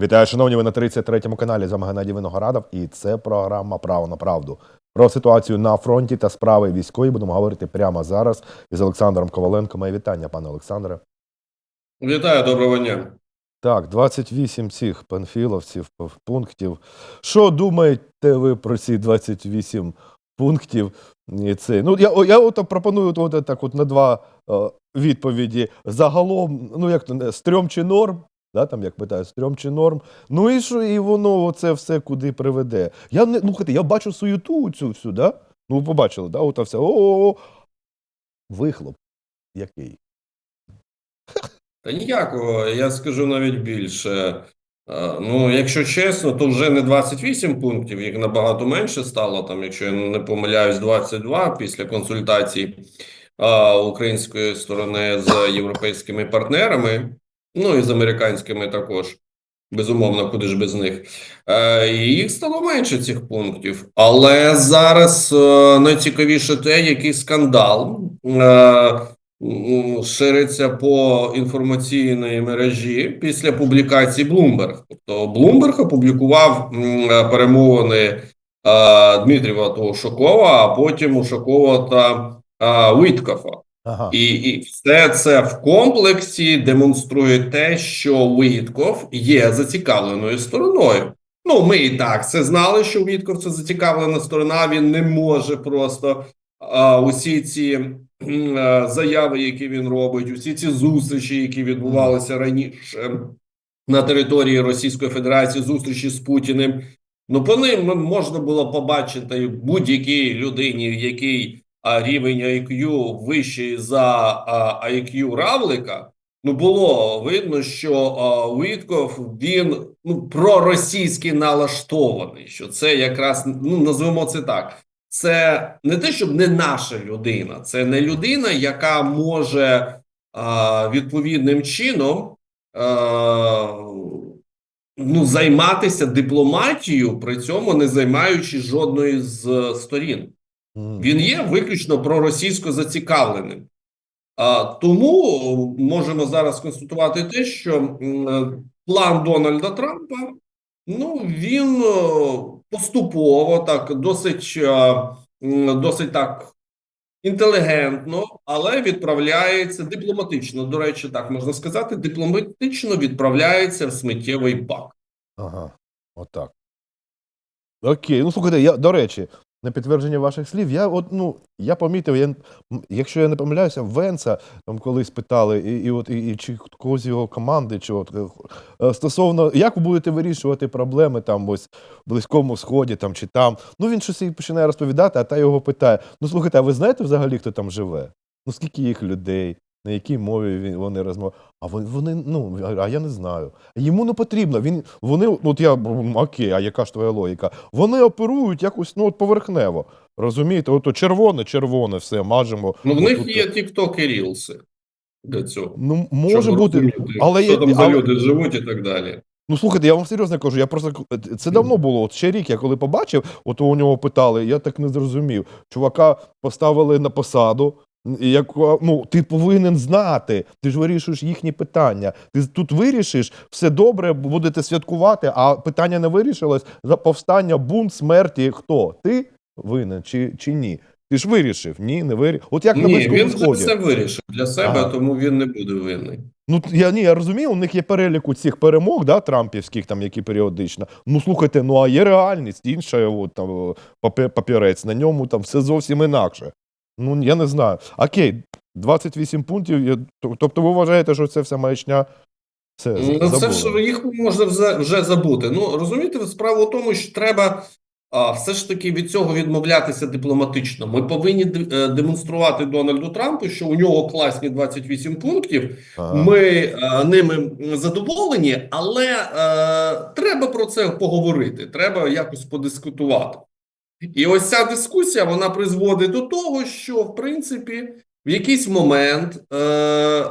Вітаю, шановні, ви на 33-му каналі. З вами Геннадій Виноградов, і це програма Право на правду. Про ситуацію на фронті та справи військової будемо говорити прямо зараз із Олександром Коваленко. Моє вітання, пане Олександре. Вітаю, доброго дня. Так, 28 цих панфіловців пунктів. Що думаєте ви про ці 28 пунктів? І це, ну, я, я от пропоную от, от, так от на два е, відповіді. Загалом, ну як то не, стрьом чи норм? Да, там, як питають, стрьом чи норм. Ну і що, і воно це все куди приведе. Я не, ну, слухайте, я бачу суєту цю всю, да? Ну, ви побачили, да? Ота все. О, вихлоп. Який? Та ніякого, я скажу навіть більше. Е, Ну, якщо чесно, то вже не 28 пунктів, їх набагато менше стало. Там, якщо я не помиляюсь, 22 після консультацій е, української сторони з європейськими партнерами, ну і з американськими також. Безумовно, куди ж без них. Е, їх стало менше цих пунктів. Але зараз е, найцікавіше те, який скандал е, шириться по інформаційній мережі після публікації Bloomberg. Тобто Bloomberg опублікував перемовини е, Дмитрієва та а потім Ушакова та е, Віткафа. І, і все це в комплексі демонструє те, що Уітков є зацікавленою стороною. Ну, ми і так це знали, що Уітков це зацікавлена сторона. Він не може просто а, усі ці а, заяви, які він робить, усі ці зустрічі, які відбувалися раніше на території Російської Федерації, зустрічі з Путіним. Ну, по ним можна було побачити будь-якій людині, а, рівень IQ вищий за а, IQ Равлика. Ну, було видно, що а, Вітков він ну проросійськи налаштований. Що це якраз ну назвемо це так. Це не те, щоб не наша людина, це не людина, яка може а, відповідним чином а, ну, займатися дипломатією, при цьому не займаючи жодної з сторін. Він є виключно проросійсько зацікавленим. А, тому можемо зараз констатувати те, що е, план Дональда Трампа ну він е, поступово так досить, е, досить так інтелігентно, але відправляється дипломатично. До речі, так можна сказати, дипломатично відправляється в сміттєвий бак. Ага, отак. Окей, ну слухайте, я, до речі, на підтвердження ваших слів, я от, ну, я помітив, я, якщо я не помиляюся, Венца там колись питали, і, і, от, і, і чи когось його команди, чи от, е, стосовно, як ви будете вирішувати проблеми там ось в Близькому Сході там, чи там. Ну він щось починає розповідати, а та його питає: ну слухайте, а ви знаєте взагалі, хто там живе? Ну скільки їх людей? На якій мові він- вони розмовляють? А вони, вони, ну, а- я не знаю. Йому не потрібно. Він, вони, от я, окей, а яка ж твоя логіка? Вони оперують якось ну, от поверхнево. Розумієте? От червоне, червоне, все, мажемо. Ну, в них є тікток і рілси для цього. Ну, може щоб бути. розуміти, але що є- там за але- люди живуть і так далі. Ну слухайте, я вам серйозно кажу, я просто це давно було. От ще рік, я коли побачив, от у нього питали, я так не зрозумів. Чувака поставили на посаду. Як, ну, ти повинен знати, ти ж вирішуєш їхні питання. Ти тут вирішиш, все добре, будете святкувати, а питання не вирішилось. За повстання, бунт, смерті. Хто? Ти винен чи, чи ні? Ти ж вирішив? Ні, не вирішив. От як на Ні, Близькому він Сході. все вирішив для себе, Ага. тому він не буде винний. Ну я ні, я розумію, у них є перелік у цих перемог, да, трампівських, там які періодично. Ну слухайте, ну а є реальність, інша от, там, папірець, на ньому там все зовсім інакше. Ну я не знаю. Окей, 28 пунктів. я- Тобто ви вважаєте, що це вся маячня? Все, Ну, це забули. ж їх можна вже, вже забути. Ну розумієте, справа в тому, що треба а, все ж таки від цього відмовлятися дипломатично. Ми повинні де- е, демонструвати Дональду Трампу, що у нього класні 28 пунктів. Ага. Ми е, ними задоволені, але е, треба про це поговорити. Треба якось подискутувати. І ось ця дискусія вона призводить до того, що в принципі в якийсь момент е,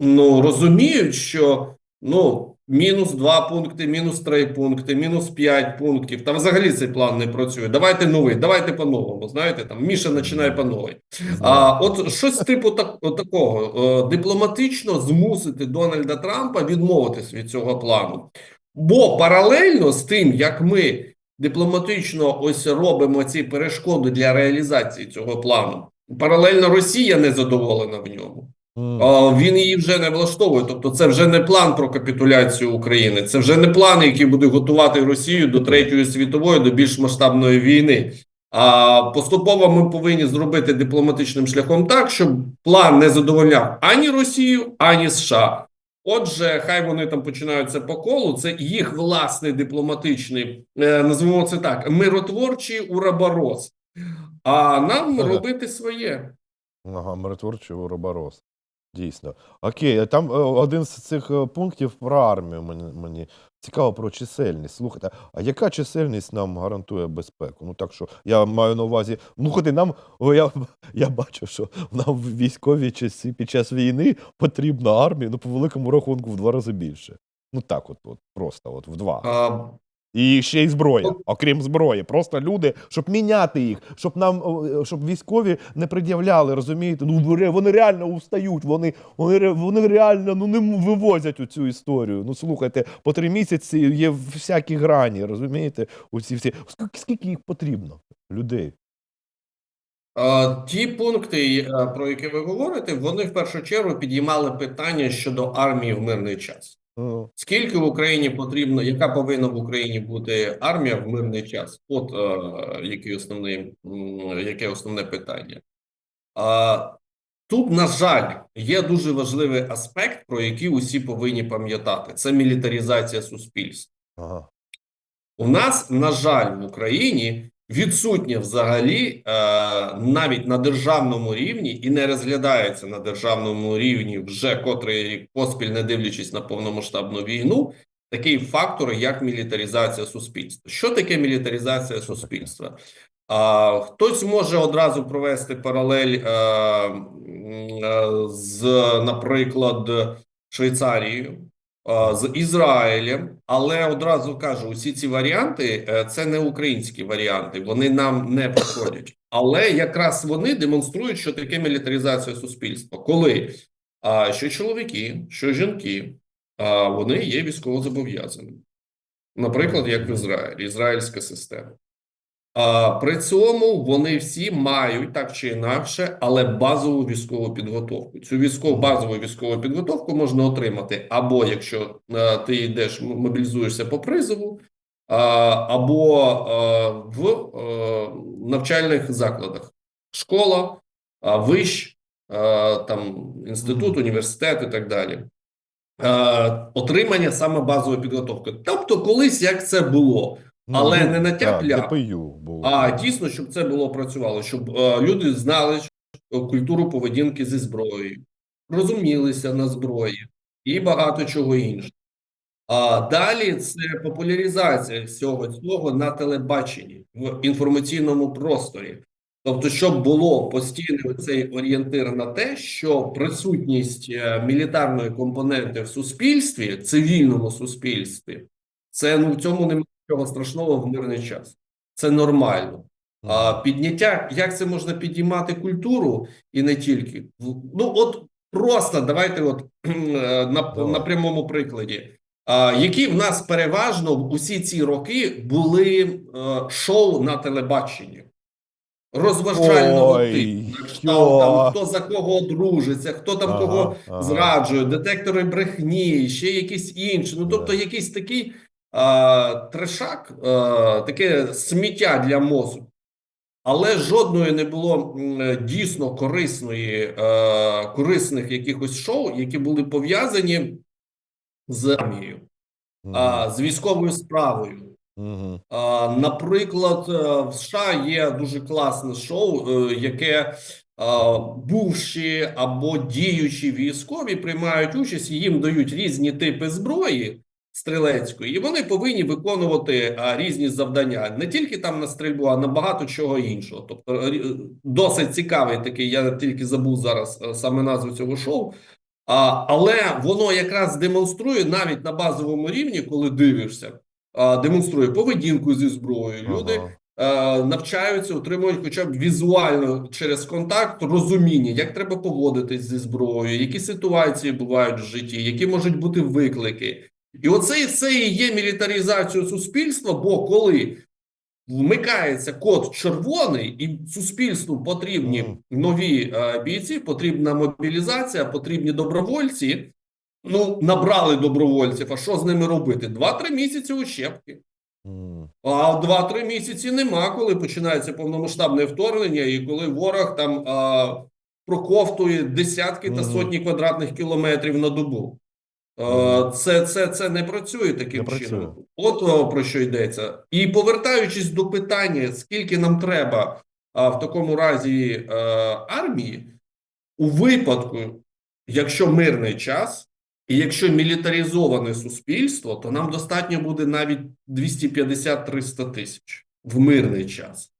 ну розуміють, що ну мінус 2 пункти, мінус 3 пункти, мінус 5 пунктів. Та взагалі цей план не працює. Давайте новий, давайте по-новому. Знаєте, там Міша починає по новій. А от щось типу так, от такого е, дипломатично змусити Дональда Трампа відмовитись від цього плану. Бо паралельно з тим, як ми дипломатично ось робимо ці перешкоди для реалізації цього плану, паралельно Росія не задоволена в ньому. А, Він її вже не влаштовує. Тобто, це вже не план про капітуляцію України, це вже не план, який буде готувати Росію до третьої світової, до більш масштабної війни. А поступово ми повинні зробити дипломатичним шляхом так, щоб план не задовольняв ані Росію, ані США. Отже, хай вони там починаються по колу. Це їх власний дипломатичний, називаємо назвемо це так, миротворчий ураборос. А нам Ага. робити своє. Ага, миротворчий уроборос. Дійсно. Окей, там е, один з цих е, пунктів про армію мені, мені цікаво про чисельність. Слухайте, а яка чисельність нам гарантує безпеку? Ну так що я маю на увазі, ну ходи нам, о, я, я бачу, що нам в військовій часі під час війни потрібна армія, ну по великому рахунку в два рази більше. Ну так, от, от просто от в два. А, І ще й зброя, окрім зброї, просто люди, щоб міняти їх, щоб нам щоб військові не пред'являли, розумієте? Ну вони- реально устають, вони, вони, вони реально ну не вивозять у цю історію. Ну слухайте, по три місяці є всякі грані, розумієте? Оці всі скільки, скільки їх потрібно людей? Ті пункти, е, про які ви говорите, вони в першу чергу підіймали питання щодо армії в мирний час. Ну, Скільки в Україні потрібно, яка повинна в Україні бути армія в мирний час? От е, який основний, яке основне питання. А, тут, на жаль, є дуже важливий аспект, про який усі повинні пам'ятати: це мілітаризація суспільства. ага. У нас, на жаль, в Україні відсутнє взагалі е, навіть на державному рівні і не розглядається на державному рівні вже котрий рік поспіль, не дивлячись на повномасштабну війну, такий фактор, як мілітаризація суспільства. Що таке мілітаризація суспільства? А, хтось може одразу провести паралель е, е, з, наприклад, Швейцарією, з Ізраїлем, але одразу кажу, усі ці варіанти е, це не українські варіанти, вони нам не підходять. Але якраз вони демонструють, що таке мілітаризація суспільства, коли а, що чоловіки, що жінки, вони є військовозобов'язаними. Наприклад, як в Ізраїлі, ізраїльська система. При цьому вони всі мають так чи інакше, але базову військову підготовку. Цю військову базову військову підготовку можна отримати або якщо е, ти йдеш мобілізуєшся по призову, або е, в е, навчальних закладах: школа, а, виш, там інститут, університет і так далі. Отримання саме базової підготовки. Тобто, колись як це було. Ну, Але ну, не на. А дійсно, щоб це було працювало, щоб е, люди знали що- культуру поведінки зі зброєю, розумілися на зброї і багато чого іншого. А далі це популяризація всього цього на телебаченні в інформаційному просторі. Тобто, щоб було постійно цей орієнтир на те, що присутність е, мілітарної компоненти в суспільстві, цивільному суспільстві, це ну в цьому немає нічого страшного в мирний час. Це нормально. А підняття, як це можна підіймати культуру і не тільки. Ну, от просто давайте, от е, на, на прямому прикладі. А, які в нас переважно усі ці роки були е, шоу на телебаченні розважального Ой, типу. Кшталт, там, хто за кого одружиться, хто там Ага, кого ага. зраджує, детектори брехні, ще якісь інші. Ну, тобто, такий а, трешак, таке сміття для мозку. Але жодної не було дійсно корисної, е, корисних якихось шоу, які були пов'язані з армією, Мгм. а, з військовою справою. А, Наприклад, е, в США є дуже класне шоу, е, яке бувші або діючі військові приймають участь, і їм дають різні типи зброї стрілецької, і вони повинні виконувати а, різні завдання не тільки там на стрільбу, а на багато чого іншого. Тобто досить цікавий такий. Я тільки забув зараз е, саме назву цього шоу. А, але воно якраз демонструє навіть на базовому рівні, коли дивишся, а, демонструє поведінку зі зброєю. Люди Ага. е, навчаються, отримують хоча б візуально через контакт розуміння, як треба поводитись зі зброєю, які ситуації бувають в житті, які можуть бути виклики. І оце це і є мілітаризацією суспільства, бо коли вмикається код червоний, і суспільству потрібні нові е, бійці, потрібна мобілізація, потрібні добровольці. Ну, набрали добровольців. А що з ними робити? Два-три місяці ущепки. А в 2-3 місяці нема, коли починається повномасштабне вторгнення, і коли ворог там а, проковтує десятки та сотні квадратних кілометрів на добу. А, Мгм. це, це, це не працює таким Не працює. чином. От о, про що йдеться. І повертаючись до питання, скільки нам треба а, в такому разі е, армії, у випадку, якщо мирний час, і якщо мілітаризоване суспільство, то нам достатньо буде навіть 250-300 тисяч в мирний час.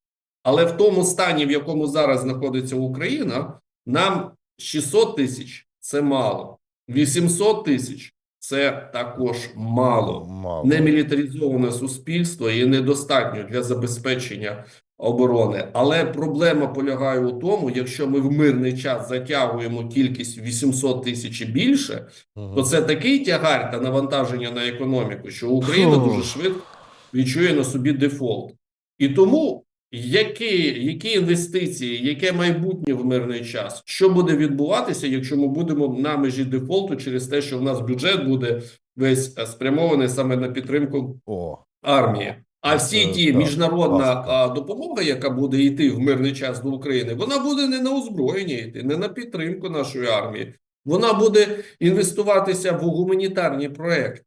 Але в тому стані, в якому зараз знаходиться Україна, нам 600 тисяч це мало, 800 тисяч це також мало. Мало. Немілітаризоване суспільство є недостатньо для забезпечення оборони. Але проблема полягає у тому, якщо ми в мирний час затягуємо кількість 800 тисяч і більше, Мгм. то це такий тягар та навантаження на економіку, що Україна Фух. дуже швидко відчує на собі дефолт. І тому які, які інвестиції, яке майбутнє в мирний час, що буде відбуватися, якщо ми будемо на межі дефолту через те, що в нас бюджет буде весь е, спрямований саме на підтримку О, армії. А всі ті міжнародна допомога, яка буде йти в мирний час до України, вона буде не на озброєння йти, не на підтримку нашої армії. Вона буде інвестуватися в гуманітарні проекти.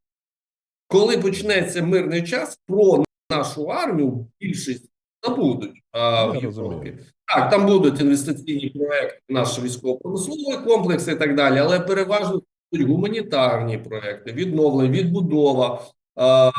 Коли почнеться мирний час, про нашу армію більшість забудуть а, в Європі. Так, там будуть інвестиційні проекти, наш військово-промисловий комплекс і так далі, але переважно будуть гуманітарні проекти, відновлення, відбудова, а,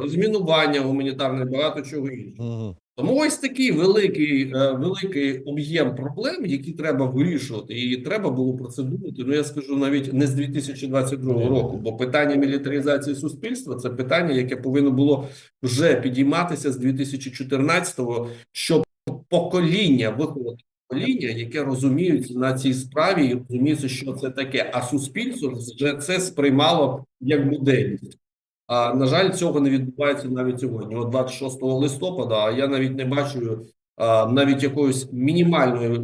розмінування гуманітарне, багато чого іншого. Тому ось такий великий, е, великий об'єм проблем, які треба вирішувати, і треба було про це думати. Ну я скажу навіть не з 2022 Ні. року, бо питання мілітаризації суспільства це питання, яке повинно було вже підійматися з 2014-го, щоб покоління виховати покоління, яке розуміється на цій справі і розуміється, що це таке. А суспільство вже це сприймало як буденність. А на жаль, цього не відбувається навіть сьогодні. От 26 листопада, а я навіть не бачу навіть якоїсь мінімальної е,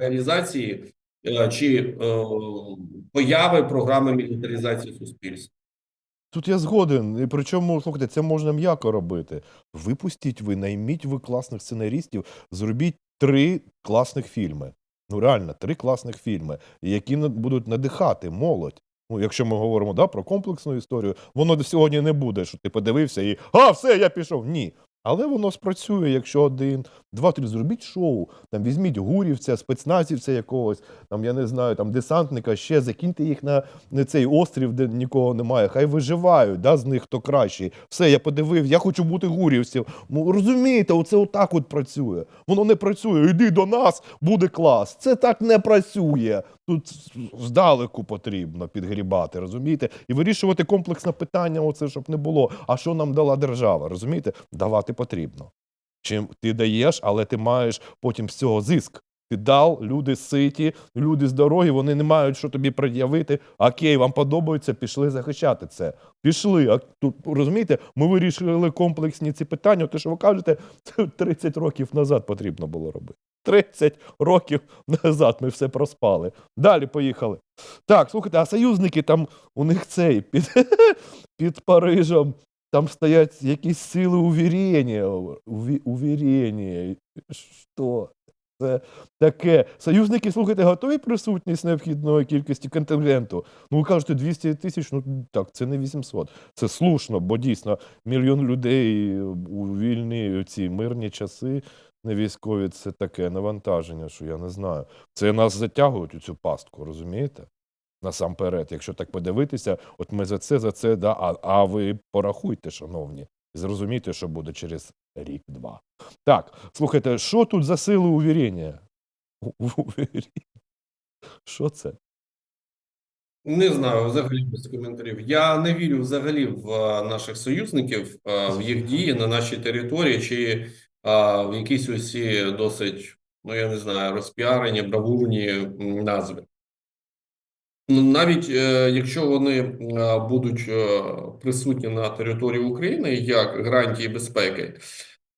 реалізації е, чи е, появи програми мілітаризації суспільства. Тут я згоден. І причому, слухайте, це можна м'яко робити. Випустіть ви, найміть ви класних сценаристів, зробіть три класних фільми. Ну, реально, три класних фільми, які будуть надихати молодь. Ну, якщо ми говоримо да, про комплексну історію, воно сьогодні не буде, що ти подивився і а, все, я пішов. Ні. Але воно спрацює, якщо один, два, три, зробіть шоу. Там візьміть гурівця, спецназівця якогось, там я не знаю, там десантника, ще закиньте їх на, на цей острів, де нікого немає. Хай виживають, да, з них хто кращий. Все, я подивив, я хочу бути гурівцем. Ну, розумієте, оце отак от працює. Воно не працює. Йди до нас, буде клас. Це так не працює. Тут здалеку потрібно підгрібати, розумієте? І вирішувати комплексне питання, оце щоб не було. А що нам дала держава? Розумієте? Давати потрібно. Чим ти даєш, але ти маєш потім з цього зиск. Ти дав, люди ситі, люди здорові, вони не мають що тобі пред'явити. Окей, вам подобається, пішли захищати це. Пішли. А тут розумієте, ми вирішили комплексні ці питання. Те, що ви кажете, це 30 років назад потрібно було робити. 30 років назад ми все проспали. Далі поїхали. Так, слухайте, а союзники там у них цей під, під Парижем. Там стоять якісь сили увірення. Уві- Увірення. Що це таке? Союзники, слухайте, готові присутність необхідної кількості контингенту? Ну, ви кажете, 200 тисяч, ну так, це не 800. Це слушно, бо дійсно мільйон людей у вільні ці мирні часи не військові це таке навантаження, що я не знаю. Це нас затягують у цю пастку, розумієте? Насамперед, якщо так подивитися, от ми за це, за це, да, а, а ви порахуйте, шановні, зрозумійте, що буде через рік-два. Так, слухайте, що тут за сили? Увіріння? Що це? Не знаю, взагалі без коментарів. Я не вірю взагалі в наших союзників, в їх дії на нашій території, чи е, в якісь усі досить, ну я не знаю, розпіарені, бравурні назви. Ну, навіть е, якщо вони е, будуть е, присутні на території України як гарантії безпеки,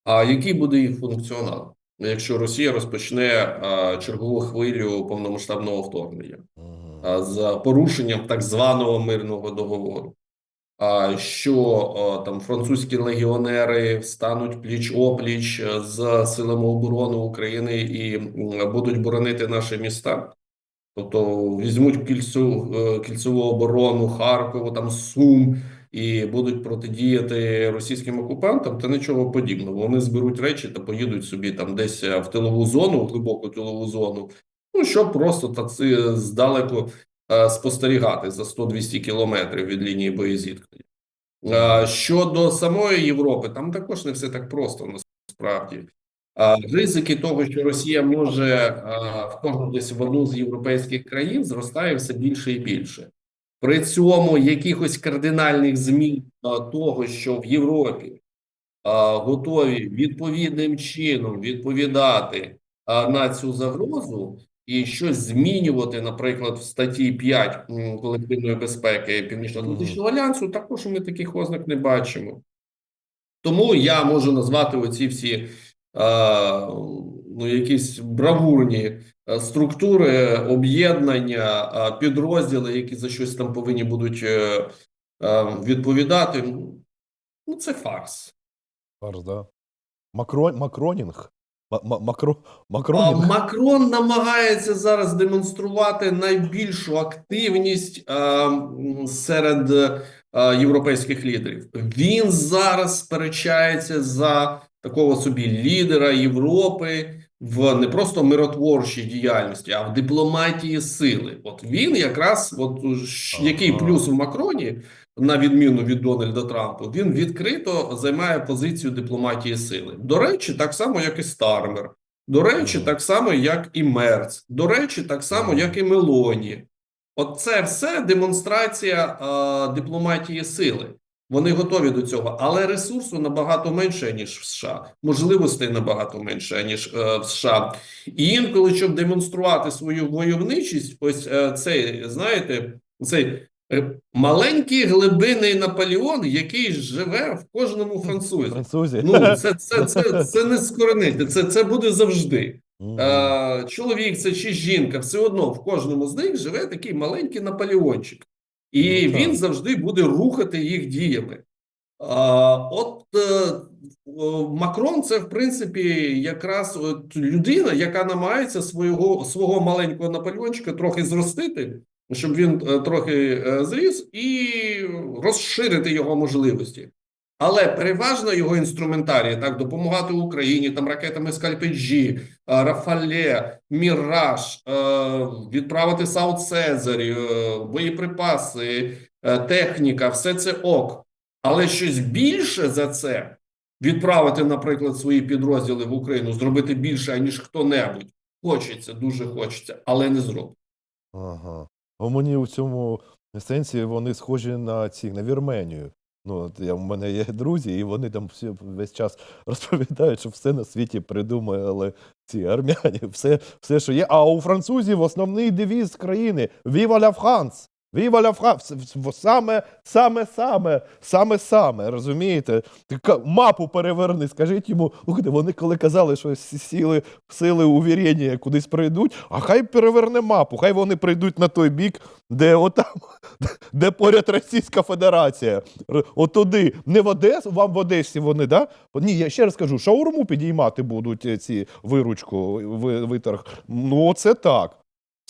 а який буде їх функціонал, якщо Росія розпочне е, чергову хвилю повномасштабного вторгнення? А, з порушенням так званого мирного договору. Що там французькі легіонери стануть пліч опліч е, з силами оборони України і будуть боронити наші міста? Тобто візьмуть кільцю, е, кільцеву оборону Харкову, там Сум і будуть протидіяти російським окупантам, та нічого подібного. Вони зберуть речі та поїдуть собі там десь е, в тилову зону, в глибоку тилову зону. Ну щоб просто так це здалеку спостерігати за 100-200 кілометрів від лінії боєзіткнення. Е, Щодо самої Європи, там також не все так просто насправді. Ризики того, що Росія може вторгнутися в одну з європейських країн, зростає все більше і більше. При цьому якихось кардинальних змін того, що в Європі готові відповідним чином відповідати на цю загрозу і щось змінювати, наприклад, в статті 5 колективної безпеки Північно-Атлантичного альянсу, також ми таких ознак не бачимо. Тому я можу назвати оці всі е, ну, якісь бравурні е, структури, об'єднання, е, підрозділи, які за щось там повинні будуть е, е, відповідати. Ну, це фарс. Фарс, да. Макрон, Макронінг. Ма- ма- Макро, А Макрон намагається зараз демонструвати найбільшу активність е, м, серед е, європейських лідерів. Він зараз сперечається за такого собі лідера Європи в не просто миротворчій діяльності, а в дипломатії сили. От він якраз, от який плюс в Макроні, на відміну від Дональда Трампа, він відкрито займає позицію дипломатії сили. До речі, так само, як і Стармер. До речі, так само, як і Мерц. До речі, так само, як і Мелоні. От це все демонстрація е, дипломатії сили. Вони готові до цього, але ресурсу набагато менше, ніж в США, можливостей набагато менше, ніж е, в США. І інколи, щоб демонструвати свою войовничість, ось е, цей, знаєте, цей маленький глибинний Наполеон, який живе в кожному французі. Французі. Ну, це, це, це, це не скоренити, це, це буде завжди. Е, чоловік це чи жінка, все одно в кожному з них живе такий маленький Наполеончик, і Ну, він завжди буде рухати їх діями. А, от е, Макрон це в принципі якраз от людина, яка намагається свого, свого маленького Наполеончика трохи зростити, щоб він е, трохи е, зріс, і розширити його можливості. Але переважно його інструментарій так допомагати Україні там ракетами Скальпеджі, е, Рафале, Міраж, відправити Саут Цезарь, е, боєприпаси, техніка, все це ок. Але щось більше за це відправити, наприклад, свої підрозділи в Україну, зробити більше, аніж хто-небудь. Хочеться, дуже хочеться, але не зробить. Ага. Мені у цьому сенсі вони схожі на ці, на Вірменію. Ну, от я, у мене є друзі, і вони там всі, весь час розповідають, що все на світі придумали ці армяні, все, все, що є. А у французів основний девіз країни Віва ля France! Viva la France! В- в- Саме, саме, саме, саме, саме, розумієте? Мапу переверни, скажіть йому, слухайте, вони коли казали, що сі- сіли, сили увірення кудись прийдуть, а хай переверне мапу, хай вони прийдуть на той бік, де отам, де поряд Російська Федерація. Р- От туди, не в Одесу, вам в Одесі вони, да? Ні, я ще раз кажу, шаурму підіймати будуть е, ці виручку, ви- виторг. Ну, оце так.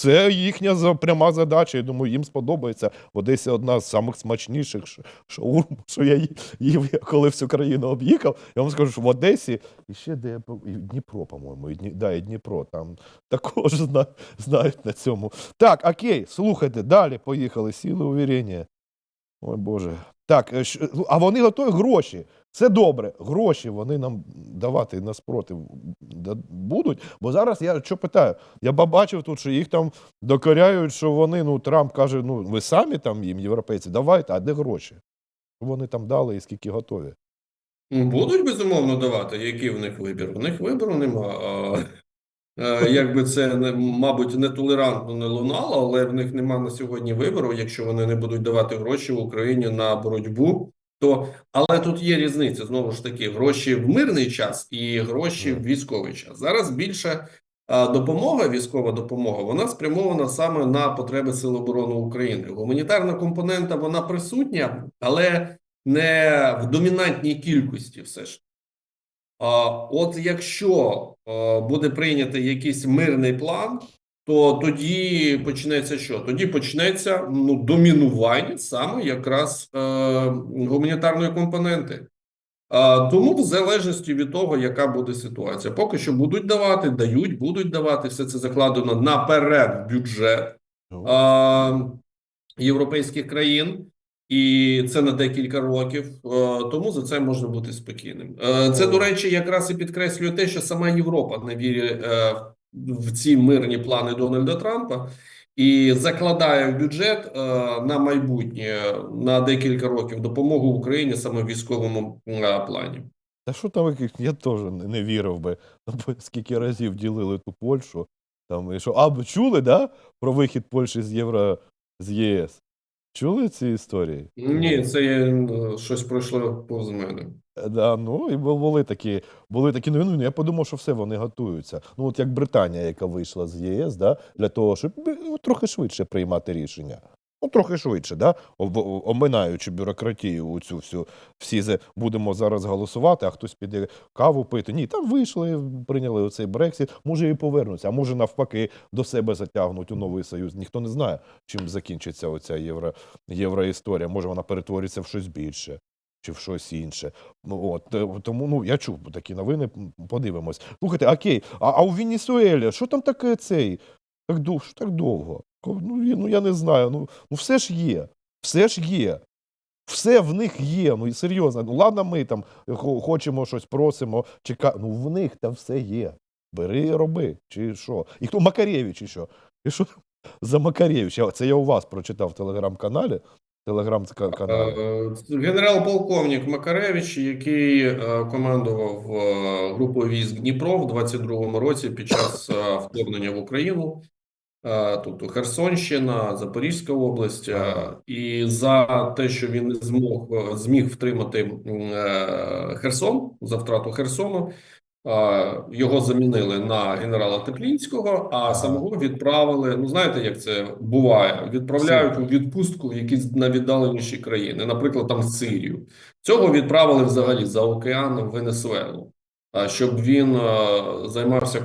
Це їхня пряма задача. Я думаю, їм сподобається. В Одесі одна з самих смачніших шаурм, що я їв, коли всю країну об'їхав. Я вам скажу, що в Одесі і ще де Дніпро, по-моєму, і да, і Дніпро. Там також зна, знають на цьому. Так, окей, слухайте, далі поїхали. Сіли увірення. Ой Боже. Так, е, а вони готові гроші. Це добре. Гроші вони нам давати на спротив будуть. Бо зараз я що питаю? Я побачив тут, що їх там докоряють, що вони, ну, Трамп каже, ну, ви самі там їм, європейці, давайте, а де гроші? Що вони там дали і скільки готові? Будуть безумовно давати, який в них вибір. У них вибору нема. Е, Якби це не- мабуть нетолерантно не лунало, але в них нема на сьогодні вибору. Якщо вони не будуть давати гроші в Україні на боротьбу, то але тут є різниця знову ж таки: гроші в мирний час і гроші в військовий час. Зараз більше а, допомога, військова допомога, вона спрямована саме на потреби Сил оборони України. Гуманітарна компонента вона присутня, але не в домінантній кількості, все ж. От якщо е, буде прийнятий якийсь мирний план, то тоді почнеться що? Тоді почнеться ну, домінування саме якраз е, гуманітарної компоненти. А, тому, в залежності від того, яка буде ситуація, поки що будуть давати, дають, будуть давати. Все це закладено наперед в бюджет а, європейських країн, і це на декілька років. Е, Тому за це можна бути спокійним. Е, Це, до речі, якраз і підкреслює те, що сама Європа не вірить е, в ці мирні плани Дональда Трампа. І закладає в бюджет на майбутнє на декілька років допомогу Україні саме в військовому плані. Та що там, я теж не вірив би. Скільки разів ділили ту Польщу. Там, і що, а, чули, да? Про вихід Польщі з Євро з ЄС? Чули ці історії? Ні, це є, щось пройшло повз мене. Е, Да, ну і бу- були такі, були такі новини. Ну, Я подумав, що все вони готуються. Ну, от як Британія, яка вийшла з ЄС, да, для того, щоб е, ну, трохи швидше приймати рішення. Ну, трохи швидше, да? оминаючи бюрократію у цю всю. Всі будемо зараз голосувати, а хтось піде каву пити. Ні, там вийшли, прийняли оцей Брексіт, може і повернуться, а може навпаки до себе затягнуть у новий союз. Ніхто не знає, чим закінчиться оця євро, євроісторія. Може вона перетвориться в щось більше чи в щось інше. Ну, от, е, тому ну, я чув такі новини, подивимось. Слухайте, окей, а, а у Венесуелі, що там таке цей? Так, що так довго? Ну, ну я не знаю. Ну, ну все ж є. Все ж є. Все в них є. Ну і серйозно. Ну ладно, ми там хочемо щось, просимо, чекаємо. Ну в них там все є. Бери роби. Чи що? І хто Макарєвич, і що? І що за Макарєвич? Це я у вас прочитав в телеграм-каналі. Телеграм-каналі. Е, Генерал-полковник Макаревич, який е, командував е, групою військ Дніпро в 22-му році під час е, вторгнення в Україну, е, тобто Херсонщина, Запорізька область, е, і за те, що він не змог е, зміг втримати е, Херсон за втрату Херсону. е, Його замінили на генерала Теплінського, а самого відправили. Ну знаєте, як це буває? Відправляють у відпустку в якісь навіддаленіші країни, наприклад, там в Сирію. Цього відправили взагалі за океан в Венесуелу. Щоб він е, займався е,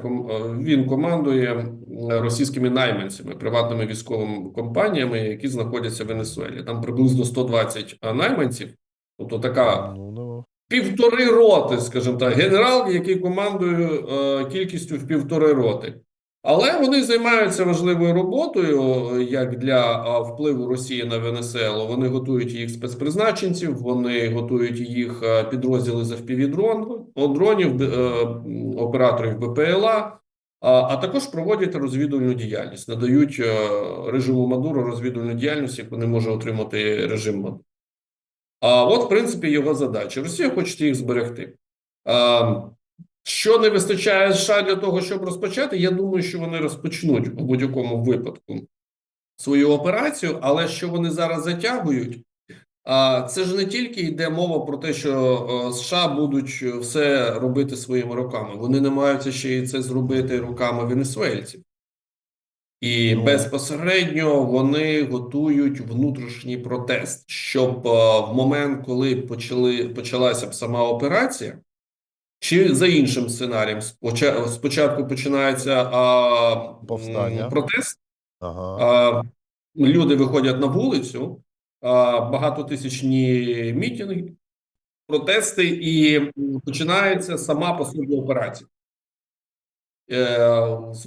він командує російськими найманцями, приватними військовими компаніями, які знаходяться в Венесуелі. Там приблизно 120 найманців, тобто така Ну, ну. півтори роти, скажімо так, генерал, який командує е, кількістю в півтори роти. Але вони займаються важливою роботою, як для впливу Росії на Венесуелу. Вони готують їх спецпризначенців, вони готують їх підрозділи з FPV-дрон, дронів, е, операторів БПЛА, а, також проводять розвідувальну діяльність, надають е, режиму Мадуро розвідувальну діяльність, яку не може отримати режим Мадуро. А от, в принципі, його задача. Росія хоче їх зберегти. Що не вистачає США для того, щоб розпочати? Я думаю, що вони розпочнуть у будь-якому випадку свою операцію, але що вони зараз затягують? А це ж не тільки йде мова про те, що е, США будуть все робити своїми руками. Вони намагаються ще й це зробити руками венесуельців. І Ну. безпосередньо вони готують внутрішній протест, щоб е, в момент, коли почали почалася б сама операція, чи за іншим сценарієм, спочатку починається а, Повстання. протест, Ага. а, люди виходять на вулицю, а, багатотисячні мітинги, протести, і починається сама по собі операція. Е,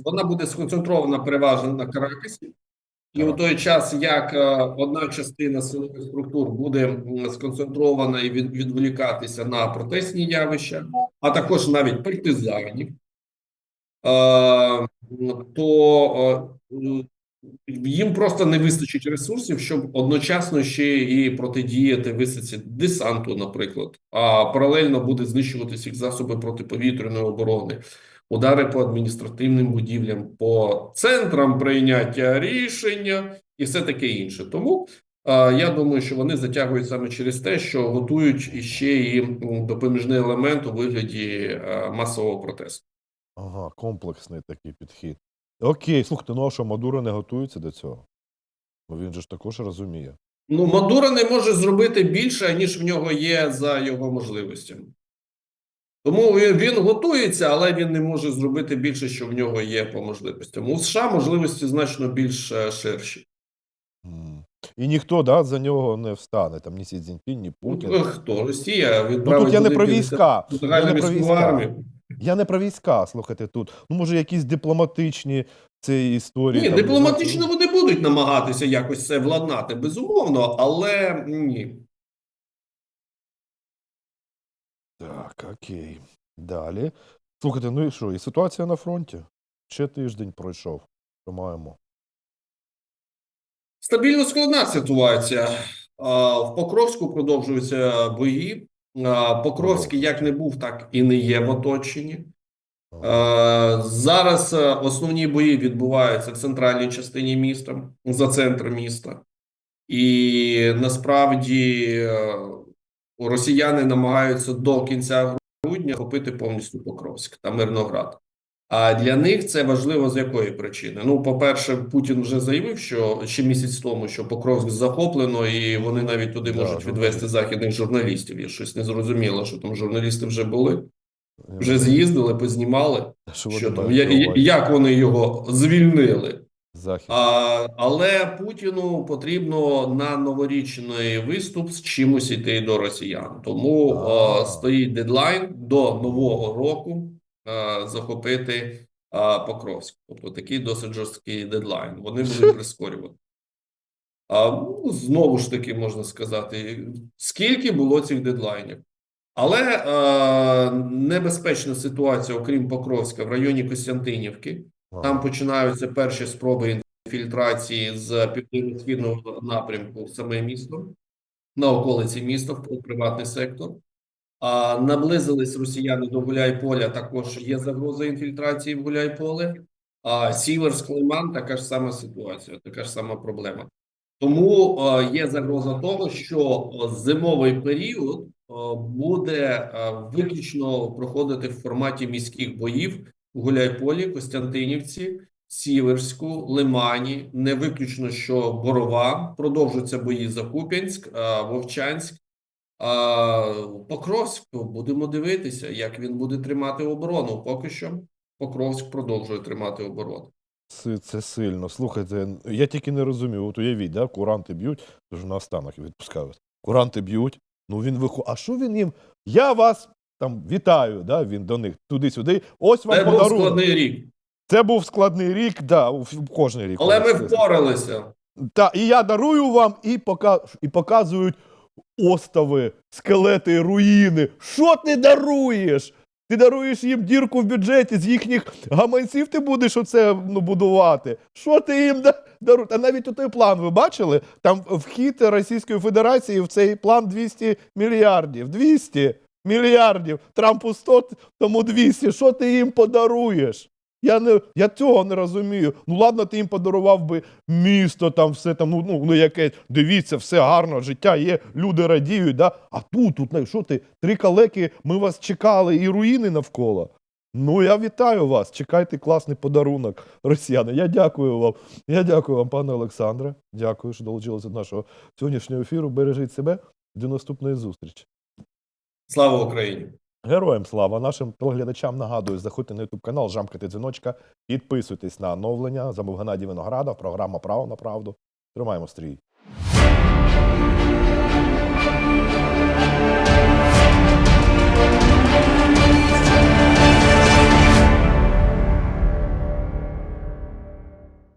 Вона буде сконцентрована переважно на Каракасі. І у той час, як е, одна частина силових структур буде сконцентрована і відволікатися на протестні явища, а також навіть партизанів, е, то е, їм просто не вистачить ресурсів, щоб одночасно ще і протидіяти висадці десанту, наприклад. А паралельно буде знищуватися їх засоби протиповітряної оборони, удари по адміністративним будівлям, по центрам прийняття рішення і все таке інше. Тому е, я думаю, що вони затягують саме через те, що готують іще і допоміжний елемент у вигляді е, масового протесту. Ага, комплексний такий підхід. Окей, слухайте, ну а що, Мадуро не готується до цього? Бо він же ж також розуміє. Ну, Мадуро не може зробити більше, ніж в нього є за його можливостями. Тому він, готується, але він не може зробити більше, що в нього є по можливостям. У США можливості значно більш е, ширші. І ніхто да, за нього не встане, там ні Сі Цзіньпін, ні Путін. Ну, Хто? Росія Ну тут я не про війська. Я не про війська. Я не про війська, слухайте тут. Ну, може, якісь дипломатичні ці історії. Ні, там, дипломатично ну, вони будуть намагатися якось це владнати, безумовно, але ні. Так, окей. Далі. Слухайте, ну і що? І ситуація на фронті? Ще тиждень пройшов. Що маємо? Стабільно складна ситуація. В Покровську продовжуються бої. Покровський як не був, так і не є в оточенні. Зараз е, основні бої відбуваються в центральній частині міста, за центр міста. І насправді е, росіяни намагаються до кінця грудня охопити повністю Покровськ та Мирноград. А для них це важливо з якої причини? Ну, по-перше, Путін вже заявив, що ще місяць тому, що Покровськ захоплено, і вони навіть туди Да, можуть відвести західних журналістів. Я щось не зрозуміло, що там журналісти вже були, вже з'їздили, познімали. Що, Що там, я- як вони його звільнили? Захід. А, але Путіну потрібно на новорічний виступ з чимось іти до росіян. Тому А. а, стоїть дедлайн до нового року захопити Покровськ. Тобто такий досить жорсткий дедлайн. Вони будуть прискорювати. А, ну, знову ж таки можна сказати, скільки було цих дедлайнів. Але е, небезпечна ситуація, окрім Покровська, в районі Костянтинівки. Там починаються перші спроби інфільтрації з південно-східного напрямку в саме місто, на околиці міста, в приватний сектор. А наблизились росіяни до Гуляйполя, також є загроза інфільтрації в Гуляйполе. А Сіверськ Лиман така ж сама ситуація, така ж сама проблема. Тому є загроза того, що зимовий період буде виключно проходити в форматі міських боїв в Гуляйполі, Костянтинівці, Сіверську, Лимані. Не виключно, що Борова продовжуються бої за Куп'янськ, Вовчанськ. А Покровськ будемо дивитися, як він буде тримати оборону. Поки що Покровськ продовжує тримати оборону. Це, це сильно. Слухайте, я тільки не розумію. От уявіть, да, куранти б'ють, тож на останок відпускають. Куранти б'ють, ну він виходить. А що він їм? Я вас там вітаю, да, він до них туди-сюди. Ось вам Це був складний рік, Це був складний рік, да, кожний рік. але ми впоралися. Та, і я дарую вам і, пока, і показують остави, скелети, руїни. Що ти даруєш? Ти даруєш їм дірку в бюджеті, з їхніх гаманців ти будеш оце ну, будувати. Що ти їм даруєш? А навіть у той план ви бачили? Там вхід Російської Федерації в цей план 200 мільярдів. 200 мільярдів. Трампу 100, тому 200. Що ти їм подаруєш? Я не я цього не розумію. Ну ладно, ти їм подарував би місто, там все там, ну, ну, ну яке, дивіться, все гарно, життя є, люди радіють, да? а тут, тут, ну, що ти, три калеки, ми вас чекали і руїни навколо. Ну, я вітаю вас. Чекайте класний подарунок, росіяни. Я дякую вам. Я дякую вам, пане Олександре. Дякую, що долучилися до нашого сьогоднішнього ефіру. Бережіть себе. До наступної зустрічі. Слава Україні! Героям слава! Нашим телеглядачам нагадую, заходьте на YouTube канал, жамкайте дзвіночка, підписуйтесь на оновлення. Замов Геннадій Виноградов, програма Право на правду. Тримаємо стрій.